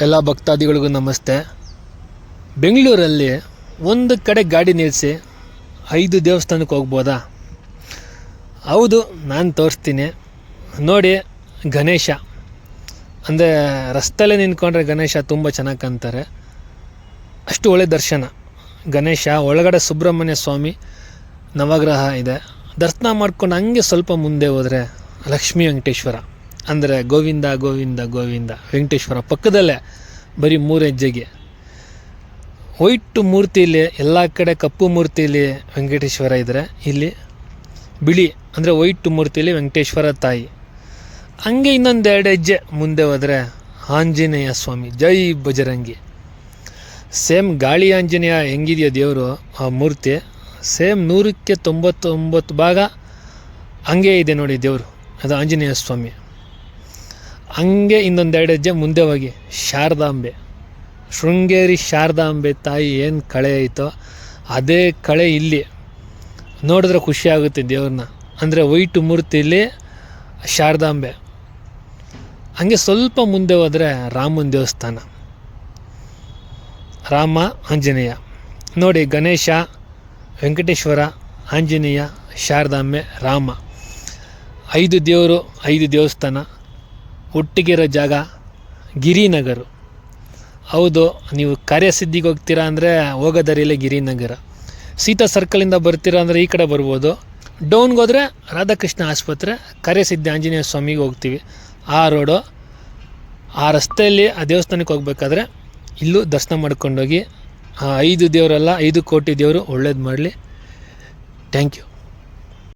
ಎಲ್ಲ ಭಕ್ತಾದಿಗಳಿಗೂ ನಮಸ್ತೆ. ಬೆಂಗಳೂರಲ್ಲಿ ಒಂದು ಕಡೆ ಗಾಡಿ ನಿಲ್ಲಿಸಿ ಐದು ದೇವಸ್ಥಾನಕ್ಕೆ ಹೋಗ್ಬೋದಾ? ಹೌದು, ನಾನು ತೋರಿಸ್ತೀನಿ. ನೋಡಿ, ಗಣೇಶ. ಅಂದರೆ ರಸ್ತೆಯಲ್ಲೇ ನಿಂತ್ಕೊಂಡ್ರೆ ಗಣೇಶ ತುಂಬ ಚೆನ್ನಾಗಿ ಕಾಣ್ತಾರೆ. ಅಷ್ಟು ಒಳ್ಳೆ ದರ್ಶನ. ಗಣೇಶ, ಒಳಗಡೆ ಸುಬ್ರಹ್ಮಣ್ಯ ಸ್ವಾಮಿ ನವಗ್ರಹ ಇದೆ. ದರ್ಶನ ಮಾಡ್ಕೊಂಡು ಹಂಗೆ ಸ್ವಲ್ಪ ಮುಂದೆ ಹೋದರೆ ಲಕ್ಷ್ಮೀ ವೆಂಕಟೇಶ್ವರ. ಅಂದರೆ ಗೋವಿಂದ ಗೋವಿಂದ ಗೋವಿಂದ. ವೆಂಕಟೇಶ್ವರ ಪಕ್ಕದಲ್ಲೇ, ಬರೀ ಮೂರು ಹೆಜ್ಜೆಗೆ ವೈಟ್ ಮೂರ್ತಿಲಿ ಎಲ್ಲ ಕಡೆ ಕಪ್ಪು ಮೂರ್ತಿಲಿ ವೆಂಕಟೇಶ್ವರ ಇದ್ದರೆ ಇಲ್ಲಿ ಬಿಳಿ, ಅಂದರೆ ವೈಟ್ ಮೂರ್ತಿಲಿ ವೆಂಕಟೇಶ್ವರ ತಾಯಿ. ಹಂಗೆ ಇನ್ನೊಂದು ಎರಡು ಹೆಜ್ಜೆ ಮುಂದೆ ಹೋದರೆ ಆಂಜನೇಯ ಸ್ವಾಮಿ, ಜೈ ಬಜರಂಗಿ. ಸೇಮ್ ಗಾಳಿ ಆಂಜನೇಯ ಹೆಂಗಿದೆಯೋ ದೇವರು, ಆ ಮೂರ್ತಿ, ಸೇಮ್ ನೂರಕ್ಕೆ ತೊಂಬತ್ತೊಂಬತ್ತು ಭಾಗ ಹಂಗೆ ಇದೆ ನೋಡಿ ದೇವರು, ಅದು ಆಂಜನೇಯ ಸ್ವಾಮಿ. ಹಂಗೆ ಇನ್ನೊಂದು ಎರಡು ಹೆಜ್ಜೆ ಮುಂದೆ ಹೋಗಿ. ಶಾರದಾಂಬೆ. ಶೃಂಗೇರಿ ಶಾರದಾಂಬೆ ತಾಯಿ ಏನು ಕಳೆ ಐತೋ ಅದೇ ಕಳೆ ಇಲ್ಲಿ. ನೋಡಿದ್ರೆ ಖುಷಿಯಾಗುತ್ತೆ ದೇವ್ರನ್ನ. ಅಂದರೆ ವೈಟ್ ಮೂರ್ತಿಲಿ ಶಾರದಾಂಬೆ. ಹಂಗೆ ಸ್ವಲ್ಪ ಮುಂದೆ ಹೋದರೆ ರಾಮನ ದೇವಸ್ಥಾನ. ರಾಮ, ಆಂಜನೇಯ. ನೋಡಿ, ಗಣೇಶ, ವೆಂಕಟೇಶ್ವರ, ಆಂಜನೇಯ, ಶಾರದಾಂಬೆ, ರಾಮ. ಐದು ದೇವರು, ಐದು ದೇವಸ್ಥಾನ. ಒಟ್ಟಿಗಿರೋ ಜಾಗ ಗಿರಿನಗರ. ಹೌದು, ನೀವು ಕಾರ್ಯಸಿದ್ಧಿಗೆ ಹೋಗ್ತೀರಾ ಅಂದರೆ ಹೋಗೋ ದಾರಿಯಲ್ಲೇ ಗಿರಿನಗರ. ಸೀತಾ ಸರ್ಕಲಿಂದ ಬರ್ತೀರಾ ಅಂದರೆ ಈ ಕಡೆ ಬರ್ಬೋದು. ಡೌನ್ಗೆ ಹೋದರೆ ರಾಧಾಕೃಷ್ಣ ಆಸ್ಪತ್ರೆ, ಕಾರ್ಯಸಿದ್ಧಿ ಆಂಜನೇಯ ಸ್ವಾಮಿಗೆ ಹೋಗ್ತೀವಿ. ಆ ರೋಡು ಆ ರಸ್ತೆಯಲ್ಲಿ, ಆ ದೇವಸ್ಥಾನಕ್ಕೆ ಹೋಗ್ಬೇಕಾದ್ರೆ ಇಲ್ಲೂ ದರ್ಶನ ಮಾಡ್ಕೊಂಡೋಗಿ ಐದು ದೇವರಲ್ಲ, ಐದು ಕೋಟಿ ದೇವರು ಒಳ್ಳೇದು ಮಾಡಲಿ. Thank you